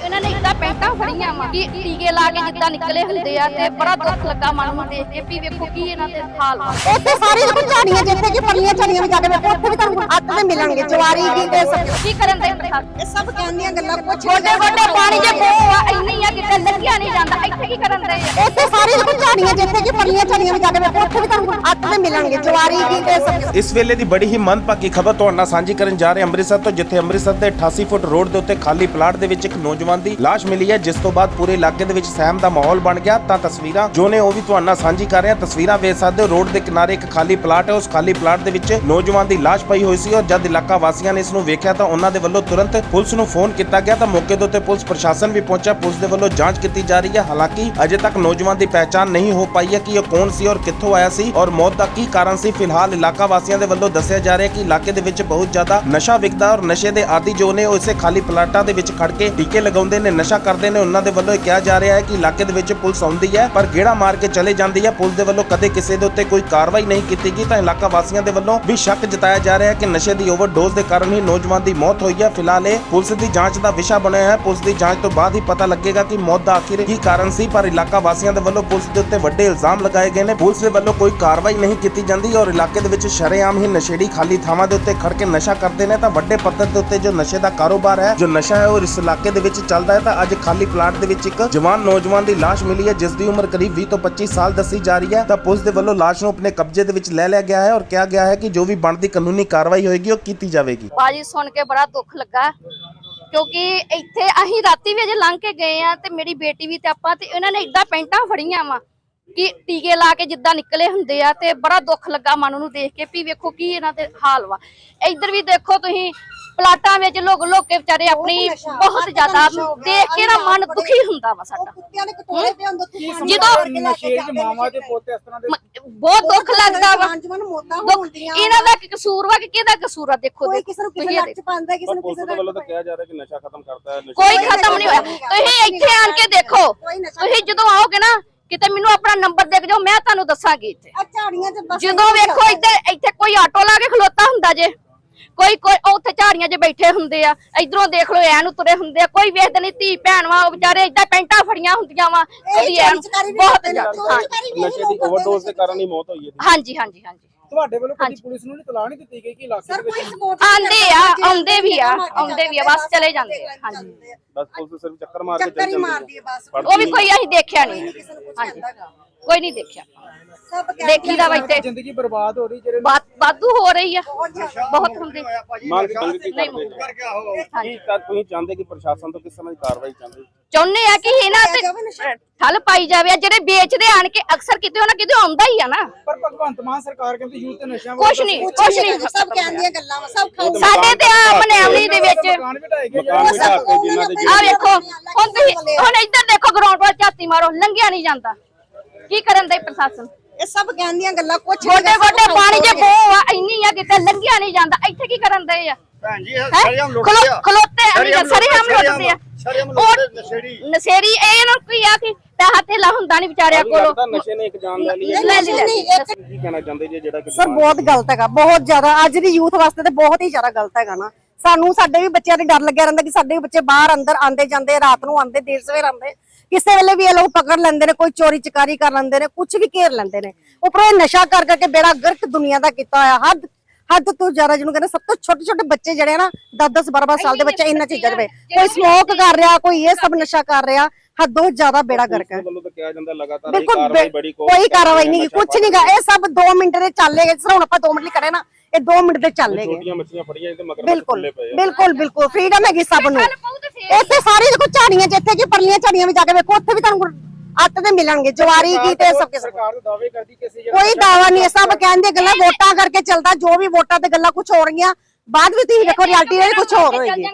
ਇਹਨਾਂ ਨੇ ਇਦਾਂ ਪੈਂਟਾਂ ਫੜੀਆਂ ਵਾ ਕਿ ਟੀਕੇ ਲਾ ਕੇ ਜਿੱਦਾਂ ਨਿਕਲੇ ਹੁੰਦੇ ਆ ਤੇ ਬੜਾ ਦੁੱਖ ਲੱਗਾ ਮਨ ਨੂੰ ਦੇਖ ਕੇ ਵੀ ਵੇਖੋ ਕੀ ਇਹਨਾਂ ਦੇ ਹਾਲ ਵਾ ਉੱਥੇ ਸਾਰੀ ਦੇਖੋ ਝਾੜੀਆਂ ਜਿੱਥੇ ਕਿ ਪਰਲੀਆਂ ਝਾੜੀਆਂ ਵੀ ਜਾ ਕੇ ਵੇਖੋ ਉੱਥੇ ਵੀ ਤੁਹਾਨੂੰ ਅੱਤ ਦੇ ਮਿਲਣਗੇ ਜਵਾਰੀ ਕੀ ਤੇ ਸਭ ਕੀ ਕਰਨ ਦੇ ਪ੍ਰਸ਼ਾਸਨ ਇਹ ਸਭ ਕਹਿੰਦੀਆਂ ਗੱਲਾਂ ਕੁਛ ਗੋਡੇ ਗੋਡੇ ਪਾਣੀ ਜੇ ਬੋਹ ਆ ਇੰਨੀ ਆ ਕਿਤੇ ਲੰਘਿਆ ਨਹੀਂ ਜਾਂਦਾ ਇੱਥੇ ਕੀ ਕਰਨ ਦੇ ਆ? ਉੱਥੇ ਸਾਰੀ ਦੇਖੋ ਝਾੜੀਆਂ ਜਿੱਥੇ ਕਿ ਪਰਲੀਆਂ ਝਾੜੀਆਂ ਵੀ ਜਾ ਕੇ ਵੇਖੋ ਉੱਥੇ ਵੀ ਤੁਹਾਨੂੰ ਅੱਤ ਦੇ ਮਿਲਣਗੇ ਜਵਾਰੀ ਕੀ ਤੇ ਸਭ ਇਸ ਵੇਲੇ ਦੀ ਬੜੀ ਹੀ ਮੰਦਭਾਗੀ ਖਬਰ ਤੁਹਾਡੇ ਨਾਲ ਸਾਂਝੀ ਕਰਨ ਜਾ ਰਹੇ ਅੰਮ੍ਰਿਤਸਰ ਤੋਂ ਜਿੱਥੇ ਅੰਮ੍ਰਿਤਸਰ ਦੇ 88 ਫੁੱਟ ਰੋਡ ਦੇ ਉੱਤੇ ਖਾਲੀ ਪਲਾਟ ਦੇ ਵਿੱਚ ਇੱਕ ਨੌਜਵਾਨ ਦੀ ਲਾਸ਼ ਮਿਲੀ ਹੈ, ਜਿਸ ਤੋਂ ਬਾਅਦ ਪੂਰੇ ਇਲਾਕੇ ਦੇ ਵਿੱਚ ਸਹਿਮ ਦਾ ਮਾਹੌਲ ਬਣ ਗਿਆ। ਤਾਂ ਤਸਵੀਰਾਂ ਜੋ ਨੇ ਉਹ ਵੀ ਤੁਹਾਡੇ ਨਾਲ ਸਾਂਝੀ ਕਰ ਰਹੇ ਹਾਂ। ਤਸਵੀਰਾਂ ਵੇਖ ਸਕਦੇ ਹੋ, ਰੋਡ ਦੇ ਕਿਨਾਰੇ ਇੱਕ ਖਾਲੀ ਪਲਾਟ ਹੈ। ਉਸ ਖਾਲੀ ਪਲਾਟ ਦੇ ਵਿੱਚ ਨੌਜਵਾਨ ਦੀ ਲਾਸ਼ ਪਈ ਹੋਈ ਸੀ ਔਰ ਜਦ ਇਲਾਕਾ ਵਾਸੀਆਂ ਨੇ ਇਸ ਨੂੰ ਵੇਖਿਆ ਤਾਂ ਉਹਨਾਂ ਦੇ ਵੱਲੋਂ ਤੁਰੰਤ ਪੁਲਿਸ ਨੂੰ ਫੋਨ ਕੀਤਾ ਗਿਆ। ਤਾਂ ਮੌਕੇ ਦੇ ਉੱਤੇ ਪੁਲਿਸ ਪ੍ਰਸ਼ਾਸਨ ਵੀ ਪਹੁੰਚਿਆ। ਪੁਲਿਸ ਦੇ ਵੱਲੋਂ ਜਾਂਚ ਕੀਤੀ ਜਾ ਰਹੀ ਹੈ। ਹਾਲਾਂਕਿ ਅਜੇ ਤੱਕ ਨੌਜਵਾਨ ਦੀ ਪਹਿਚਾਣ ਨਹੀਂ ਹੋ ਪਾਈ ਹੈ ਕਿ ਇਹ ਕੌਣ ਸੀ ਔਰ ਕਿੱਥੋਂ ਆਇਆ ਸੀ ਔਰ ਮੌਤ ਦਾ ਕੀ ਕਾਰਨ ਸੀ। ਫਿਲਹਾਲ ਇਲਾਕਾ ਵਾਸੀਆਂ ਦੇ ਵੱਲੋਂ ਦੱਸਿਆ ਜਾ ਰਿਹਾ ਕਿ ਇਲਾਕੇ ਦੇ ਵਿੱਚ ਬਹੁਤ ਜ਼ਿਆਦਾ ਨਸ਼ਾ ਵਿਕਦਾ ਔਰ ਨਸ਼ੇ ਦੇ ਆਦੀ ਜੋ ਨੇ ਉਹ ਇਸੇ ਖਾਲੀ ਪਲਾਟਾਂ ਦੇ ਵਿੱਚ ਖੜ ਕੇ ਟੀਕੇ ਲਗਾ ਲਗਾਉਂਦੇ ਨੇ, ਨਸ਼ਾ ਕਰਦੇ ਨੇ, ਉਹਨਾਂ ਦੇ ਵੱਲੋਂ ਇਹ ਕਿਹਾ ਜਾ ਰਿਹਾ ਹੈ ਕਿ ਇਲਾਕੇ ਦੇ ਵਿੱਚ ਪੁਲਿਸ ਆਉਂਦੀ ਹੈ, ਪਰ ਗੇੜਾ ਮਾਰ ਕੇ ਚਲੇ ਜਾਂਦੀ ਹੈ। ਪੁਲਿਸ ਦੇ ਵੱਲੋਂ ਕਦੇ ਕਿਸੇ ਦੇ ਉੱਤੇ ਕੋਈ ਕਾਰਵਾਈ ਨਹੀਂ ਕੀਤੀ ਗਈ, ਤਾਂ ਇਲਾਕਾ ਵਾਸੀਆਂ ਦੇ ਵੱਲੋਂ ਵੀ ਸ਼ੱਕ ਜਤਾਇਆ ਜਾ ਰਿਹਾ ਹੈ ਕਿ ਨਸ਼ੇ ਦੀ ਓਵਰਡੋਜ਼ ਦੇ ਕਾਰਨ ਹੀ ਨੌਜਵਾਨ ਦੀ ਮੌਤ ਹੋਈ ਹੈ। ਫਿਲਹਾਲ ਇਹ ਪੁਲਿਸ ਦੀ ਜਾਂਚ ਦਾ ਵਿਸ਼ਾ ਬਣਿਆ ਹੈ। ਪੁਲਿਸ ਦੀ ਜਾਂਚ ਤੋਂ ਬਾਅਦ ਹੀ ਪਤਾ ਲੱਗੇਗਾ ਕਿ ਮੌਤ ਦਾ ਆਖਿਰ ਕੀ ਕਾਰਨ ਸੀ, ਪਰ ਇਲਾਕਾ ਵਾਸੀਆਂ ਦੇ ਵੱਲੋਂ ਪੁਲਿਸ ਦੇ ਉੱਤੇ ਵੱਡੇ ਇਲਜ਼ਾਮ ਲਗਾਏ ਗਏ ਨੇ। ਪੁਲਿਸ ਦੇ ਵੱਲੋਂ ਕੋਈ ਕਾਰਵਾਈ ਨਹੀਂ ਕੀਤੀ ਜਾਂਦੀ ਔਰ ਇਲਾਕੇ ਦੇ ਵਿੱਚ ਸ਼ਰੇਆਮ ਹੀ ਨਸ਼ੇੜੀ ਖਾਲੀ ਥਾਵਾਂ ਦੇ ਉੱਤੇ ਖੜ ਕੇ ਨਸ਼ਾ ਕਰਦੇ ਨੇ, ਤਾਂ ਵੱਡੇ ਪੱਧਰ ਦੇ ਉੱਤੇ ਜੋ ਨਸ਼ੇ ਦਾ ਕਾਰੋਬਾਰ ਹੈ, ਜੋ ਨਸ਼ਾ ਹੈ, ਉਹ ਇਸ ਇਲਾਕੇ ਦੇ ਵਿੱਚ ਚੱਲਦਾ ਹੈ ਤਾਂ ਅੱਜ ਖਾਲੀ ਪਲਾਟ ਦੇ ਵਿੱਚ ਇੱਕ ਜਵਾਨ ਨੌਜਵਾਨ ਦੀ ਲਾਸ਼ ਮਿਲੀ ਹੈ, ਜਿਸ ਦੀ ਉਮਰ ਕਰੀਬ 20 ਤੋਂ 25 ਸਾਲ ਦੱਸੀ ਜਾ ਰਹੀ ਹੈ। ਤਾਂ ਪੁਲਿਸ ਦੇ ਵੱਲੋਂ ਲਾਸ਼ ਨੂੰ ਆਪਣੇ ਕਬਜ਼ੇ ਦੇ ਵਿੱਚ ਲੈ ਲਿਆ ਗਿਆ ਹੈ ਔਰ ਕਿਹਾ ਗਿਆ ਹੈ ਕਿ ਜੋ ਵੀ ਬਣਦੀ ਕਾਨੂੰਨੀ ਕਾਰਵਾਈ ਹੋਏਗੀ, ਉਹ ਕੀਤੀ ਜਾਵੇਗੀ। ਬਾਜੀ ਸੁਣ ਕੇ ਬੜਾ ਦੁੱਖ ਲੱਗਾ, ਕਿਉਂਕਿ ਇੱਥੇ ਅਸੀਂ ਰਾਤੀ ਵੀ ਅਜੇ ਲੰਘ ਕੇ ਗਏ ਆ ਤੇ ਮੇਰੀ ਬੇਟੀ ਵੀ ਤੇ ਆਪਾਂ ਤੇ ਇਹਨਾਂ ਨੇ ਇਦਾਂ ਪੈਂਟਾਂ ਫੜੀਆਂ ਵਾ ਕਿ ਟੀਕੇ ਲਾ ਕੇ ਜਿੱਦਾਂ ਨਿਕਲੇ ਹੁੰਦੇ ਆ ਤੇ ਬੜਾ ਦੁੱਖ ਲੱਗਾ ਮਨ ਨੂੰ ਦੇਖ ਕੇ ਵੀ ਵੇਖੋ ਕੀ ਇਹਨਾਂ ਦੇ ਹਾਲ ਵਾ। ਇੱਧਰ ਵੀ ਦੇਖੋ ਤੁਸੀਂ ਪਲਾਟਾਂ ਵਿੱਚ ਲੋਕ ਲੋਕ ਕੇ ਵਿਚਾਰੇ ਆਪਣੀ ਬਹੁਤ ਜ਼ਿਆਦਾ ਦੇਖ ਕੇ ਨਾ ਮਨ ਦੁਖੀ ਹੁੰਦਾ ਵਾ ਸਾਡਾ। ਕੁੱਤਿਆਂ ਦੇ ਕਟੋਰੇ ਤੇ ਅੰਦਰ ਜਦੋਂ ਨਸ਼ੇ ਚ ਮਾਵਾਂ ਦੇ ਪੋਤੇ ਇਸ ਤਰ੍ਹਾਂ ਦੇ ਮ- ਬਹੁਤ ਦੁੱਖ ਲੱਗਦਾ ਵਾ। ਜਵਾਨ ਮੋਤਾ ਦੁੱਖ ਹੁੰਦੀਆਂ ਇਹਨਾਂ ਦਾ ਕਸੂਰ ਵਾ ਕਿ ਕਿਹਦਾ ਕਸੂਰ ਆ ਦੇਖੋ ਕੋਈ ਕਿਸੇ ਨੂੰ ਕਿਸੇ ਤੁਸੀਂ ਇਹ ਲੱਤ ਚ ਪਾਉਂਦਾ ਕਿਸੇ ਨੂੰ ਕਿਸੇ ਦੇ ਵੱਲੋਂ ਤਾਂ ਕਿਹਾ ਜਾ ਰਿਹਾ ਕਿ ਨਸ਼ਾ ਖਤਮ ਕਰਤਾ ਹੈ ਕੋਈ ਖਤਮ ਨਹੀਂ ਹੋਇਆ। ਤੁਸੀਂ ਇੱਥੇ ਆਣ ਕੇ ਦੇਖੋ। ਤੁਸੀਂ ਜਦੋਂ ਆਓਗੇ ਨਾ ਕਿਤੇ ਮੈਨੂੰ ਆਪਣਾ ਨੰਬਰ ਦੇ ਜਾਓ ਮੈਂ ਤੁਹਾਨੂੰ ਦੱਸਾਂਗੀ ਇੱਥੇ। ਆ ਝਾੜੀਆਂ ਚ ਬਸ ਜਦੋਂ ਵੇਖੋ ਇੱਧਰ ਇੱਥੇ ਕੋਈ ਆਟੋ ਲਾ ਕੇ ਖਲੋਤਾ ਹੁੰਦਾ ਜੇ। ਕੋਈ ਕੋਈ ਉੱਥੇ ਝਾੜੀਆਂ 'ਚ ਬੈਠੇ ਹੁੰਦੇ ਆ ਇਧਰੋਂ ਦੇਖ ਲਓ ਐ ਨੂੰ ਤੁਰੇ ਹੁੰਦੇ ਆ ਕੋਈ ਵੇਖਦੇ ਨਹੀਂ ਧੀ ਭੈਣ ਵਾ ਉਹ ਵਿਚਾਰੇ ਏਦਾਂ ਪੈਂਟਾਂ ਫੜੀਆਂ ਹੁੰਦੀਆਂ ਵਾ ਕਦੀ ਐ ਨੂੰ ਬਹੁਤ ਜ਼ਿਆਦਾ ਹਾਂ। ਨਸ਼ੇ ਦੀ ਓਵਰਡੋਜ਼ ਦੇ ਕਾਰਨ ਹੀ ਮੌਤ ਹੋਈ ਹੈ ਹਾਂਜੀ ਹਾਂਜੀ ਹਾਂਜੀ ਤੁਹਾਡੇ ਵੱਲੋਂ ਕਦੀ ਪੁਲਿਸ ਨੂੰ ਨਹੀਂ ਤਲਾਹ ਨਹੀਂ ਦਿੱਤੀ ਗਈ ਕਿ ਇਲਾਕੇ ਦੇ ਵਿੱਚ ਆਂਦੇ ਆ ਆਉਂਦੇ ਵੀ ਆ ਆਉਂਦੇ ਵੀ ਆ ਬਸ ਚਲੇ ਜਾਂਦੇ ਆ ਹਾਂਜੀ। ਬਸ ਪੁਲਿਸ ਸਿਰਫ ਚੱਕਰ ਮਾਰ ਕੇ ਚੱਕਰ ਹੀ ਮਾਰਦੀ ਹੈ ਬਸ। ਉਹ ਵੀ ਕੋਈ ਅਸੀਂ ਦੇਖਿਆ ਨਹੀਂ ਕਿਸੇ ਨੂੰ ਕੁਝ ਹਾਂਜੀ। ਕਹਿੰਦਾਗਾ ਕੋਈ ਨਹੀਂ ਦੇਖਿਆ। ਸਭ ਦੇਖੀ ਦਾ ਵਾ ਇੱਥੇ। ਜ਼ਿੰਦਗੀ ਬਰਬਾਦ ਹੋ ਰਹੀ ਜਿਹੜੇ ਬਾਤ ਵਾਧੂ ਹੋ ਰਹੀ ਆ। ਬਹੁਤ ਹੁੰਦੀ। ਮੰਗ ਮੰਗ ਕੀ ਨਹੀਂ ਕਰਦੇ। ਕੀ ਤੁਸੀਂ ਚਾਹੁੰਦੇ ਕਿ ਪ੍ਰਸ਼ਾਸਨ ਤੋਂ ਕਿਸ ਤਰ੍ਹਾਂ ਦੀ ਕਾਰਵਾਈ ਚਾਹੁੰਦੇ? ਚਾਹੁੰਦੇ ਆ ਕਿ ਇਹਨਾਂ ਤੇ ਠੱਲ ਪਾਈ ਜਾਵੇ ਆ ਜਿਹੜੇ ਵੇਚਦੇ ਆਣ ਕੇ ਅਕਸਰ ਕਿਤੇ ਨਾ ਕਿਤੇ ਆਉਂਦਾ ਹੀ ਆ ਨਾ। ਪਰ ਭਗਵੰਤ ਮਾਨ ਸਰਕਾਰ ਕਹਿੰਦੀ ਯੂਥ ਤੇ ਨਸ਼ਿਆਂ ਕੁਛ ਨਹੀਂ ਕੁਛ ਨਹੀਂ। ਸਭ ਕਹਿੰਦੀਆਂ ਗੱਲਾਂ ਵਾ ਸਭ ਖਾਊ ਸਾਡੇ ਤੇ ਆ ਮਨਿਆਵਲੀ ਦੇ ਵਿੱਚ ਮਕਾਨ ਵੀ ਢਾਏ ਗਏ ਮਕਾਨ ਵੀ ਢਾਹ ਕੇ ਜਿਨ੍ਹਾਂ ਦੇ ਆ ਵੇਖੋ ਹੁਣ ਤੁਸੀਂ ਹੁਣ ਇੱਧਰ ਦੇਖੋ ਗਰਾਊਂਡ ਵੱਲ ਝਾਤੀ ਮਾਰੋ ਲੰਘਿਆ ਨਹੀਂ ਜਾਂਦਾ। ਕੀ ਕਰਨ ਦੇ ਪ੍ਰਸ਼ਾਸਨ? ਇਹ ਸਭ ਕਹਿੰਦੀਆਂ ਗੱਲਾਂ ਕੁਛ ਗੋਡੇ ਗੋਡੇ ਪਾਣੀ ਜੇ ਬੋਹ ਆ ਇੰਨੀ ਆ ਕਿਤੇ ਲੰਘਿਆ ਨਹੀਂ ਜਾਂਦਾ। ਇੱਥੇ ਕੀ ਕਰਨ ਦੇ ਆ? ਭੈਣ ਜੀ? ਸ਼ਰਿਆਮ ਲੁੱਟਦੇ ਆ ਖਲੋਤੇ ਆ, ਸ਼ਰੇਆਮ ਸਰੇ ਹਮ ਲੁੱਟਦੇ ਆ। ਸ਼ਰਿਆਮ ਉਹ ਲੁੱਟਦੇ ਨਸ਼ੇੜੀ। ਨਸ਼ੇੜੀ ਇਹ ਨਾ ਕੋਈ ਆ ਕਿ ਪੈਸਾ ਧੇਲਾ ਹੁੰਦਾ ਨਹੀਂ ਵਿਚਾਰਿਆਂ ਕੋਲੋਂ। ਲੱਗਦਾ ਨਸ਼ੇ ਨੇ ਇੱਕ ਜਾਨ ਲੈ ਲਈ ਹੈ। ਲੈ ਲਈ, ਲੈ ਲਈ। ਕੀ ਕਹਿਣਾ ਚਾਹੁੰਦੇ ਜੀ ਜਿਹੜਾ ਕਿ ਸਰ ਬਹੁਤ ਗਲਤ ਹੈਗਾ ਬਹੁਤ ਜ਼ਿਆਦਾ। ਅੱਜ ਦੀ ਯੂਥ ਵਾਸਤੇ ਤੇ ਬਹੁਤ ਹੀ ਜ਼ਿਆਦਾ ਗਲਤ ਹੈਗਾ ਨਾ। ਸਾਨੂੰ ਸਾਡੇ ਵੀ ਬੱਚਿਆਂ ਤੇ ਡਰ ਲੱਗਿਆ ਰਹਿੰਦਾ ਕਿ ਸਾਡੇ ਵੀ ਬੱਚੇ ਬਾਹਰ ਅੰਦਰ ਆਂਦੇ ਜਾਂਦੇ ਰਾਤ ਨੂੰ ਆਂਦੇ ਦੇਰ ਸਵੇਰ ਆਂਦੇ ਕਿਸੇ ਵੇਲੇ ਵੀ ਇਹ ਲੋਕ ਪਕੜ ਲੈਂਦੇ ਨੇ ਕੋਈ ਚੋਰੀ ਚਕਾਰੀ ਕਰ ਲੈਂਦੇ ਨੇ ਕੁਝ ਵੀ ਘੇਰ ਲੈਂਦੇ ਨੇ। ਉੱਪਰੋਂ ਇਹ ਨਸ਼ਾ ਕਰ ਕਰਕੇ ਬੇੜਾ ਗਰਕ ਦੁਨੀਆ ਦਾ ਕੀਤਾ ਹੋਇਆ। ਹੱਦ ਹੱਦ ਤੋਂ ਜ਼ਿਆਦਾ ਜਿਹਨੂੰ ਕਹਿੰਦੇ ਸਭ ਤੋਂ ਛੋਟੇ ਛੋਟੇ ਬੱਚੇ ਜਿਹੜੇ ਆ ਨਾ 10 10 12 12 ਸਾਲ ਦੇ ਬੱਚੇ ਇਹਨਾਂ ਚੀਜ਼ਾਂ ਦੇ ਵਿੱਚ। ਕੋਈ ਸਮੋਕ ਕਰ ਰਿਹਾ ਕੋਈ ਇਹ ਸਭ ਨਸ਼ਾ ਕਰ ਰਿਹਾ। ਹੱਦੋਂ ਜ਼ਿਆਦਾ ਬੇੜਾ ਗਰਕ ਹੈ। ਵੱਲੋਂ ਤਾਂ ਕਿਹਾ ਜਾਂਦਾ ਲਗਾਤਾਰ ਇਹ ਬਿਲਕੁਲ ਕਾਰਵਾਈ ਬੇ- ਬੜੀ ਕੋਈ ਕਾਰਵਾਈ ਨਹੀਂ ਕੁਝ ਨਹੀਂ ਗਾ। ਇਹ ਸਭ 2 ਮਿੰਟ ਦੇ ਚੱਲੇ ਗਏ ਸਿਰ ਹੁਣ ਆਪਾਂ 2 ਮਿੰਟ ਲਈ ਕਰੇ ਨਾ ਇਹ 2 ਮਿੰਟ ਦੇ ਚੱਲੇ ਗਏ ਛੋਟੀਆਂ ਮੱਛੀਆਂ ਫੜੀਆਂ ਤੇ ਮਗਰ ਬਿਲਕੁਲ ਬਿਲਕੁਲ ਬਿਲਕੁਲ। ਫ੍ਰੀडम ਹੈਗੀ ਸਭ ਨੂੰ। ਤੇ ਇੱਥੇ ਸਾਰੀ ਦੇਖੋ ਝਾੜੀਆਂ ਜਿੱਥੇ ਕਿ ਪਰਲੀਆਂ ਝਾੜੀਆਂ ਵੀ ਜਾ ਕੇ ਵੇਖੋ ਉੱਥੇ ਵੀ ਤੁਹਾਨੂੰ ਅੱਤ ਦੇ ਮਿਲਣਗੇ ਜਵਾਰੀ ਕੀ ਤੇ ਸਭ ਕਿਸਮ ਸਰਕਾਰ ਦੇ ਦਾਅਵੇ ਕਰਦੀ ਕਿ ਅਸੀਂ ਜਿਹੜਾ ਕੋਈ ਦਾਵਾ ਨਹੀਂ ਸਭ ਕਹਿੰਦੇ ਗੱਲਾਂ ਵੋਟਾਂ ਕਰਕੇ ਚੱਲਦਾ ਜੋ ਵੀ ਵੋਟਾਂ ਤੇ ਗੱਲਾਂ ਕੁਝ ਹੋ ਰਹੀਆਂ ਬਾਅਦ ਵਿੱਚ ਤੁਸੀਂ ਦੇਖੋ ਰਿਐਲਿਟੀ ਵਿੱਚ ਕੁਝ ਹੋਰ ਹੋਏਗੀ।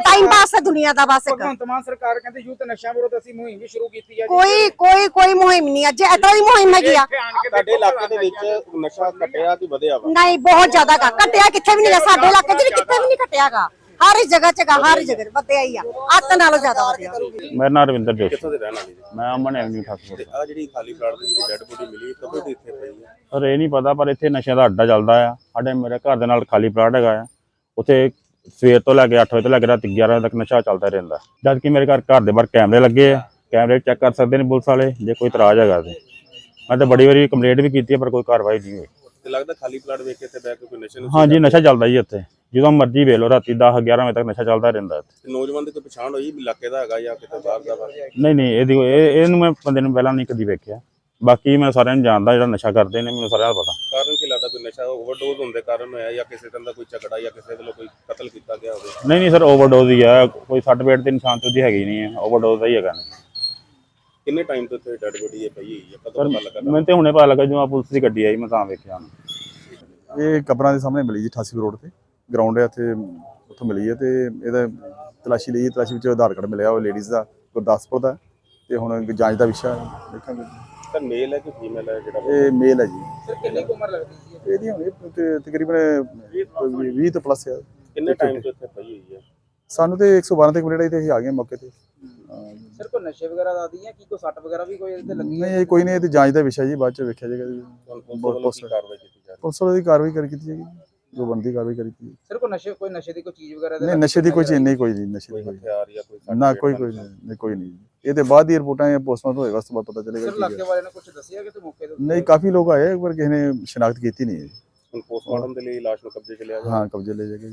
ਟਾਈਮ ਪਾਸ ਹੈ ਦੁਨੀਆ ਦਾ ਬਸ ਇੱਕ। ਭਗਵੰਤ ਮਾਨ ਸਰਕਾਰ ਕਹਿੰਦੀ ਯੂਥ ਨਸ਼ਿਆਂ ਵਿਰੁੱਧ ਅਸੀਂ ਮੁਹਿੰਮ ਵੀ ਸ਼ੁਰੂ ਕੀਤੀ ਹੈ ਕੋਈ ਕੋਈ ਕੋਈ ਮੁਹਿੰਮ ਨਹੀਂ ਅੱਜ ਇਦਾਂ ਦੀ ਮੁਹਿੰਮ ਹੈਗੀ ਆ। ਸਾਡੇ ਇਲਾਕੇ ਦੇ ਵਿੱਚ ਨਸ਼ਾ। ਘਟਿਆ ਕਿ ਵਧਿਆ ਵਾ। ਨਹੀਂ ਬਹੁਤ ਜ਼ਿਆਦਾ ਘਟਿਆ ਕਿੱਥੇ ਵੀ ਨਹੀਂ ਸਾਡੇ ਇਲਾਕੇ 'ਚ ਵੀ ਕਿੱਥੇ ਵੀ ਨਹੀਂ ਘਟਿਆਗਾ ਹਰ ਜਗ੍ਹਾ 'ਚ ਗਾ ਹਰ ਜਗ੍ਹਾ ਵਧਿਆ ਹੀ ਆ। ਅੱਤ ਨਾਲੋਂ ਜ਼ਿਆਦਾ ਵਧਿਆ ਮੇਰਾ ਨਾਮ ਰਵਿੰਦਰ ਜੋਸ਼ੀ। ਕਿੱਥੋਂ ਦੇ ਰਹਿਣ ਵਾਲੇ ਜੀ? ਮੈਂ ਅਮਨ ਐਵਨਿਊ ਠਾਕੁਰ ਆ ਜਿਹੜੀ ਖਾਲੀ ਪਲਾਟ ਦੇ ਵਿੱਚ ਡੈੱਡ ਬੋਡੀ ਮਿਲੀ ਕਦੋਂ ਦੀ ਇੱਥੇ ਪਈ ਹੈ ਇਹ ਨਹੀਂ ਪਤਾ ਪਰ ਇੱਥੇ ਨਸ਼ਿਆਂ ਦਾ ਅੱਡਾ ਚੱਲਦਾ ਆ। ਸਾਡੇ ਮੇਰੇ ਘਰ ਦੇ ਨਾਲ ਖਾਲੀ ਪਲਾਟ ਹੈਗਾ ਆ। ਉੱਥੇ ਸਵੇਰ ਤੋਂ ਲੈ ਕੇ 8 ਵਜੇ ਤੋਂ ਲੈ ਕੇ ਰਾਤੀ 11 ਵਜੇ ਤੱਕ ਨਸ਼ਾ ਚੱਲਦਾ ਰਹਿੰਦਾ। ਜਦ ਕਿ ਮੇਰੇ ਘਰ ਘਰ ਦੇ ਬਾਹਰ ਕੈਮਰੇ ਲੱਗੇ ਆ। ਕੈਮਰੇ ਚੈੱਕ ਕਰ ਸਕਦੇ ਨੇ ਪੁਲਿਸ ਵਾਲੇ ਜੇ ਕੋਈ ਇਤਰਾਜ਼ ਹੈਗਾ ਤੇ। ਮੈਂ ਤਾਂ ਬੜੀ ਵਾਰੀ ਕੰਪਲੇਂਟ ਵੀ ਕੀਤੀ ਹੈ ਪਰ ਕੋਈ ਕਾਰਵਾਈ ਨਹੀਂ ਹੋਈ। ਤੇ ਲੱਗਦਾ ਖਾਲੀ ਪਲਾਟ ਵੇਖ ਕੇ ਤੇ ਬੈ ਕੇ ਕੋਈ ਨਸ਼ੇ ਨੂੰ ਹਾਂਜੀ ਨਸ਼ਾ ਚੱਲਦਾ ਜੀ ਇੱਥੇ ਜਦੋਂ ਮਰਜ਼ੀ ਵੇਖ ਲਓ ਰਾਤੀ 10 11 ਵਜੇ ਤੱਕ ਨਸ਼ਾ ਚੱਲਦਾ ਰਹਿੰਦਾ ਇੱਥੇ। ਤੇ ਨੌਜਵਾਨ ਦੀ ਕੋਈ ਪਛਾਣ ਹੋਈ ਵੀ ਇਲਾਕੇ ਦਾ ਹੈਗਾ ਜਾਂ ਕਿਤੇ ਬਾਹਰ ਦਾ ਵਾ? ਨਹੀਂ ਨਹੀਂ ਇਹਦੀ ਕੋਈ- ਇਹ ਇਹਨੂੰ ਮੈਂ ਬੰਦੇ ਨੂੰ ਪਹਿਲਾਂ ਨਹੀਂ ਕਦੀ ਵੇਖਿਆ। ਬਾਕੀ ਮੈਂ ਸਾਰਿਆਂ ਨੂੰ ਜਾਣਦਾ ਜਿਹੜਾ ਨਸ਼ਾ ਕਰਦੇ ਨੇ ਮੈਨੂੰ ਸਾਰਿਆਂ ਦਾ ਪਤਾ। ਕਾਰਨ ਕੀ ਲੱਗਦਾ ਕੋਈ ਨਸ਼ਾ ਓਵਰਡੋਜ਼ ਹੋਣ ਦੇ ਕਾਰਨ ਹੋਇਆ ਜਾਂ ਕਿਸੇ ਤਰ੍ਹਾਂ ਦਾ ਕੋਈ ਝਗੜਾ ਜਾਂ ਕਿਸੇ ਵੱਲੋਂ ਕੋਈ ਕਤਲ ਕੀਤਾ ਗਿਆ ਹੋਵੇ? ਨਹੀਂ ਨਹੀਂ ਸਰ ਓਵਰਡੋਜ਼ ਹੀ ਆ। ਕੋਈ ਸੱਟ ਪੇਟ ਤੇ ਨਿਸ਼ਾਨ ਤੇ ਉਹਦੀ ਹੈਗੀ ਨਹੀਂ ਹੈ ਓਵਰਡੋਜ਼ ਦਾ ਹੀ ਹੈਗਾ ਕਿੰਨੇ ਟਾਈਮ ਤੋਂ ਇੱਥੇ ਡੈਡ ਬੋਡੀ ਇਹ ਪਈ ਹੋਈ ਹੈ ਕਦੋਂ ਪਤਾ ਲੱਗਾ ਮੈਨੂੰ ਤੇ ਹੁਣੇ ਪਤਾ ਲੱਗਾ ਜਦੋਂ ਆ ਪੁਲਿਸ ਦੀ ਗੱਡੀ ਆਈ ਮੈਂ ਤਾਂ ਵੇਖਿਆ ਉਹਨੂੰ। ਇਹ ਕਬਰਾਂ ਦੇ ਸਾਹਮਣੇ ਮਿਲੀ ਜੀ 88 ਰੋਡ ਤੇ। ਗਰਾਊਂਡ ਹੈ ਇੱਥੇ ਉੱਥੋਂ ਮਿਲੀ ਹੈ ਤੇ ਇਹਦਾ ਤਲਾਸ਼ੀ ਲਈ ਤਲਾਸ਼ੀ ਵਿੱਚ ਆਧਾਰ ਕਾਰਡ ਮਿਲਿਆ ਉਹ ਲੇਡੀਜ਼ ਦਾ ਗੁਰਦਾਸਪੁਰ ਦਾ ਤੇ ਹੁਣ ਜਾਂਚ ਦਾ ਵਿਸ਼ਾ ਹੈ, ਦੇਖਾਂਗੇ। ਤਾਂ ਮੇਲ ਹੈ ਕਿ ਫੀਮੇਲ ਹੈ ਜਿਹੜਾ ਇਹ ਮੇਲ ਹੈ ਜੀ। ਸਰ ਕਿੰਨੀ ਕੁ ਉਮਰ ਲੱਗਦੀ ਸੀ? ਇਹਦੀ ਹੁਣ ਤੇ ਤਕਰੀਬਨ 20 ਤੋਂ ਪਲੱਸ ਹੈ। ਕਿੰਨੇ ਟਾਈਮ ਤੋਂ ਇੱਥੇ ਪਈ ਹੋਈ ਹੈ? ਸਾਨੂੰ ਤੇ 112 ਤੇ ਕੰਪਲੀਟ ਆਈ ਤੇ ਅਸੀਂ ਆ ਗਏ ਮੌਕੇ ਤੇ। ਹਾਂ, ਸਰ ਕੋਈ ਨਸ਼ੇ ਵਗੈਰਾ ਦਾ ਆਦੀ ਹੈ ਕੀ ਕੋਈ ਸੱਟ ਵਗੈਰਾ ਵੀ ਕੋਈ ਇਹਦੇ ਲੱਗੀ ਨਹੀਂ ਇਹ ਕੋਈ ਨਹੀਂ ਇਹ ਤੇ ਜਾਂਚ ਦਾ ਵਿਸ਼ਾ ਜੀ ਬਾਅਦ ਚ ਵੇਖਿਆ ਜਾਏਗਾ ਜੀ। ਹੁਣ ਪੁਲਿਸ ਬਹੁਤ- ਵੱਲੋਂ ਕੀ ਕਾਰਵਾਈ ਕੀਤੀ ਜਾ ਰਹੀ ਪੁਲਿਸ ਵਾਲੇ ਦੀ ਕਾਰਵਾਈ ਕਰ ਕੀਤੀ ਜਾਏਗੀ। ਜੋ ਬਣਦੀ ਕਾਰਵਾਈ ਕਰੀ ਕੀਤੀ ਸਰ ਕੋਈ ਨਸ਼ੇ ਕੋਈ ਨਸ਼ੇ ਦੀ ਕੋਈ ਚੀਜ਼ ਵਗੈਰਾ ਨਹੀਂ ਨਸ਼ੇ ਦੀ ਕੋਈ ਚੀਜ਼ ਨਹੀਂ ਕੋਈ ਜੀ ਨਸ਼ੇ ਦੀ ਕੋਈ ਹਥਿਆਰ ਜਾਂ ਕੋਈ ਨਾ ਕੋਈ ਕੋਈ? ਨਹੀਂ ਕੋਈ ਨਹੀਂ। ਇਹ ਤੇ ਬਾਅਦ ਦੀ ਰਿਪੋਰਟਾਂ ਜਾਂ ਪੋਸਟਮਾਰਟਮ ਹੋਏਗਾ ਉਸ ਤੋਂ ਬਾਅਦ ਪਤਾ ਚੱਲੇਗਾ ਸਰ ਹੈ ਵਾਲਿਆਂ ਨੇ ਕੁਝ ਦੱਸਿਆ ਕਿ ਤੇ ਮੌਕੇ ਤੇ ਨਹੀਂ ਕਾਫੀ ਲੋਕ ਆਏ ਪਰ ਕਿਸੇ ਨੇ ਸ਼ਨਾਖਤ ਕੀਤੀ ਨਹੀਂ ਹੈ ਹੁਣ ਪੋਸਟਮਾਰਟਮ ਦੇ ਲਈ ਲਾਸ਼ ਨੂੰ ਕਬਜ਼ੇ 'ਚ ਲਿਆ ਹਾਂ ਕਬਜ਼ੇ ਲੈ ਜਾਏਗਾ